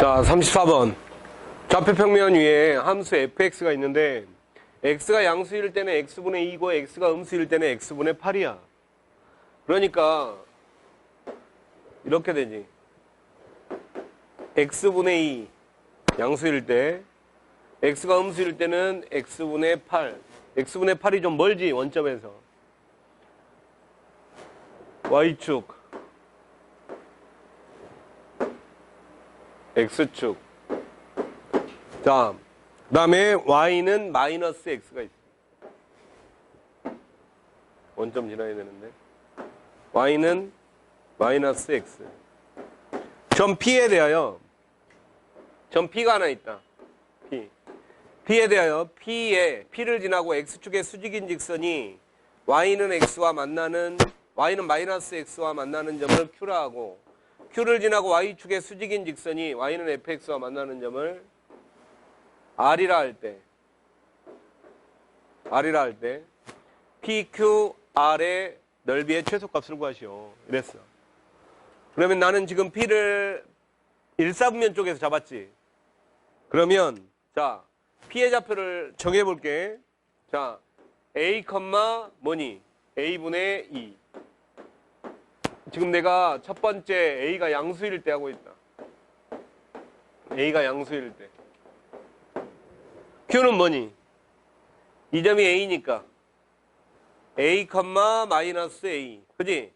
자, 34번. 좌표 평면 위에 함수 fx가 있는데 x가 양수일 때는 x분의 2고 x가 음수일 때는 x분의 8이야. 그러니까 이렇게 되지. x분의 2 양수일 때 x가 음수일 때는 x분의 8. x분의 8이 좀 멀지 원점에서. y축 x축 자, 그 다음에 y는 마이너스 x가 있어. 원점 지나야 되는데. y는 마이너스 x. 점 p에 대하여, 점 p가 하나 있다. p. p에 대하여 p에, p를 지나고 x축의 수직인 직선이 y는 x와 만나는, y는 마이너스 x와 만나는 점을 q라 하고, q를 지나고 y축의 수직인 직선이 y는 fx와 만나는 점을 R이라 할 때, R이라 할 때, PQR의 넓이의 최소값을 구하시오. 이랬어. 그러면 나는 지금 P를 일사분면 쪽에서 잡았지. 그러면, 자, P의 좌표를 정해볼게. 자, A, 뭐니? A분의 2. 지금 내가 첫 번째 A가 양수일 때 하고 있다. A가 양수일 때. Q는 뭐니? 이 점이 A니까 A, 마이너스 A 그지?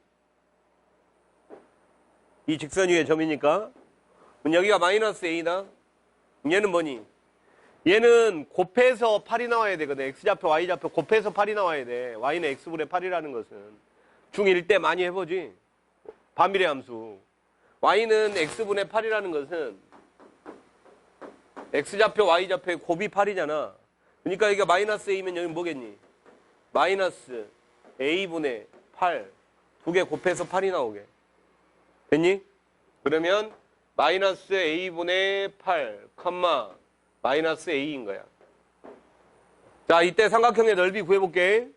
이 직선 위의 점이니까 그럼 여기가 마이너스 A다 얘는 뭐니? 얘는 곱해서 8이 나와야 되거든 X좌표, Y좌표 곱해서 8이 나와야 돼 Y는 X분의 8이라는 것은 중1 때 많이 해보지 반비례 함수 Y는 X분의 8이라는 것은 X좌표, Y좌표의 곱이 8이잖아. 그러니까 여기가 마이너스 A면 여기 뭐겠니? 마이너스 A분의 8. 두 개 곱해서 8이 나오게. 됐니? 그러면 마이너스 A분의 8, 컴마 마이너스 A인 거야. 자, 이때 삼각형의 넓이 구해볼게.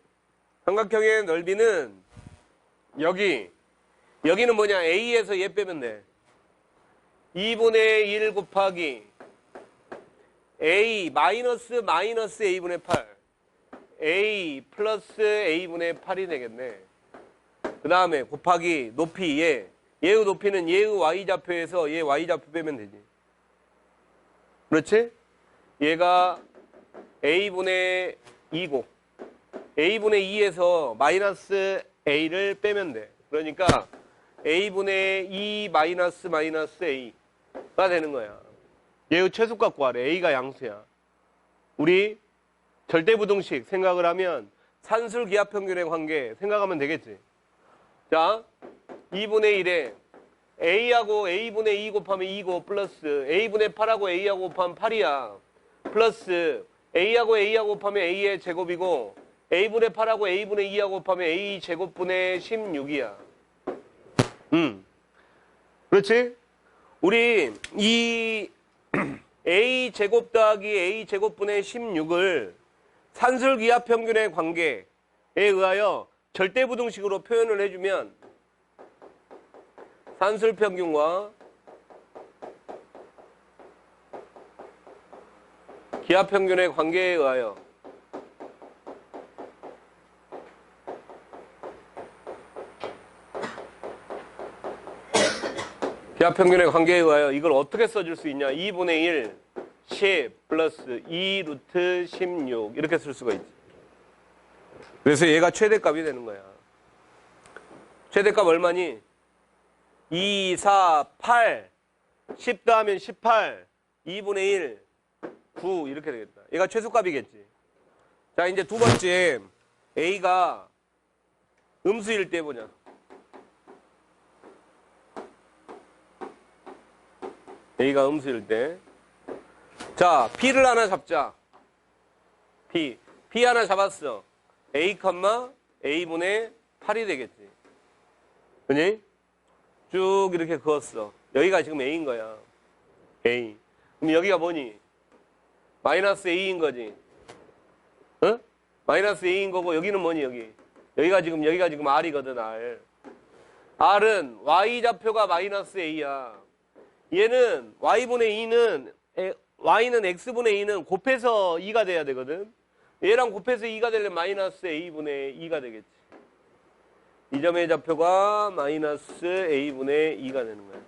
삼각형의 넓이는 여기, 여기는 뭐냐? A에서 얘 빼면 돼. 2분의 1 곱하기 a 마이너스 마이너스 a분의 8 a 플러스 a분의 8이 되겠네 그 다음에 곱하기 높이 얘 얘의 높이는 얘의 y좌표에서 얘 y좌표 빼면 되지 그렇지? 얘가 a분의 2고 a분의 2에서 마이너스 a를 빼면 돼 그러니까 a분의 2 마이너스 마이너스 a가 되는 거야 얘의 최소값 구하래. A가 양수야. 우리 절대부등식 생각을 하면 산술 기압 평균의 관계 생각하면 되겠지. 자, 2분의 1에 A하고 A분의 2 곱하면 2고 플러스 A분의 8하고 A하고 곱하면 8이야. 플러스 A하고 A하고 곱하면 A의 제곱이고 A분의 8하고 A분의 2하고 곱하면 A 제곱분의 16이야. 음. 그렇지? 우리 이 a 제곱 더하기 a 제곱분의 16을 산술기압 평균의 관계에 의하여 절대부등식으로 표현을 해주면 산술 평균과 기압 평균의 관계에 의하여 기압 평균의 관계에 의하여 이걸 어떻게 써줄 수 있냐? 2분의 1, 10 플러스 2 루트 16 이렇게 쓸 수가 있지. 그래서 얘가 최대값이 되는 거야. 최대값 얼마니? 2, 4, 8, 10 더하면 18, 2분의 1, 9 이렇게 되겠다. 얘가 최소값이겠지. 자 이제 두 번째 A가 음수일 때 보자. A가 음수일 때. 자, P를 하나 잡자. P. P 하나 잡았어. A, A분의 8이 되겠지. 그니? 쭉 이렇게 그었어. 여기가 지금 A인 거야. A. 그럼 여기가 뭐니? 마이너스 A인 거지. 어? 마이너스 A인 거고 여기는 뭐니 여기? 여기가 지금 여기가 지금 R이거든 R. R은 Y 좌표가 마이너스 A야. 얘는 y분의 2는 y는 x분의 2는 곱해서 2가 돼야 되거든. 얘랑 곱해서 2가 되려면 마이너스 a분의 2가 되겠지. 이 점의 좌표가 마이너스 a분의 2가 되는 거야.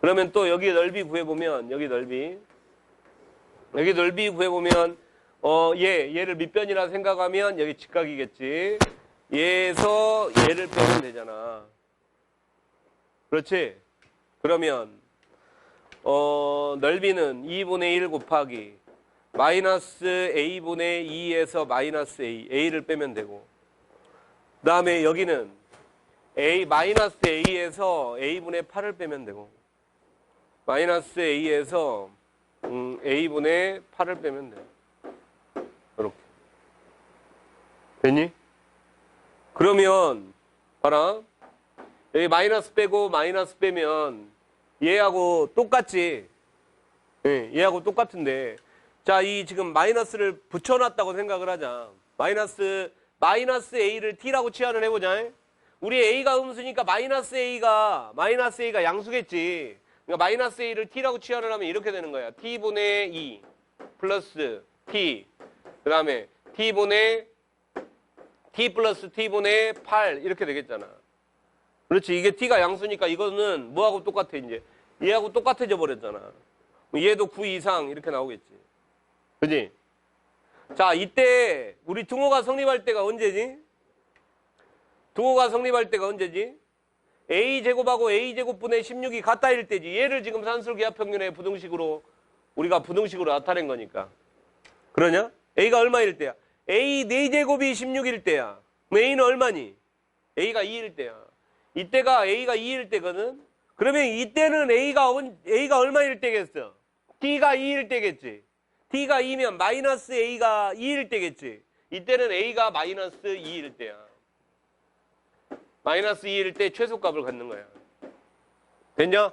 그러면 또 여기 넓이 구해보면 여기 넓이 여기 넓이 구해보면 어, 얘, 얘를 밑변이라 생각하면 여기 직각이겠지. 얘에서 얘를 빼면 되잖아. 그렇지? 그러면 어, 넓이는 2분의 1 곱하기 마이너스 a분의 2에서 마이너스 a, a를 빼면 되고 그 다음에 여기는 a 마이너스 a에서 a분의 8을 빼면 되고 마이너스 a에서 음, a분의 8을 빼면 돼. 이렇게 됐니? 그러면 봐라 여기 마이너스 빼고 마이너스 빼면 얘하고 똑같지. 예, 얘하고 똑같은데. 자, 이 지금 마이너스를 붙여놨다고 생각을 하자. 마이너스, 마이너스 A를 T라고 치환을 해보자. 우리 A가 음수니까 마이너스 A가, 마이너스 A가 양수겠지. 그러니까 마이너스 A를 T라고 치환을 하면 이렇게 되는 거야. T분의 2 플러스 T. 그 다음에 T분의 T 플러스 T분의 8 이렇게 되겠잖아. 그렇지. 이게 t가 양수니까 이거는 뭐하고 똑같아, 이제. 얘하고 똑같아져 버렸잖아. 얘도 9 이상 이렇게 나오겠지. 그지? 자, 이때 우리 등호가 성립할 때가 언제지? 등호가 성립할 때가 언제지? a제곱하고 a제곱분의 16이 같다일 때지. 얘를 지금 산술기하평균의 부등식으로 우리가 부등식으로 나타낸 거니까. 그러냐? a가 얼마일 때야? a 4제곱이 16일 때야. a는 얼마니? a가 2일 때야. 이때가 A가 2일 때거든? 그러면 이때는 A가, 언- A가 얼마일 때겠어? T가 2일 때겠지? T가 2면 마이너스 A가 2일 때겠지? 이때는 A가 마이너스 2일 때야. 마이너스 2일 때 최소값을 갖는 거야. 됐냐?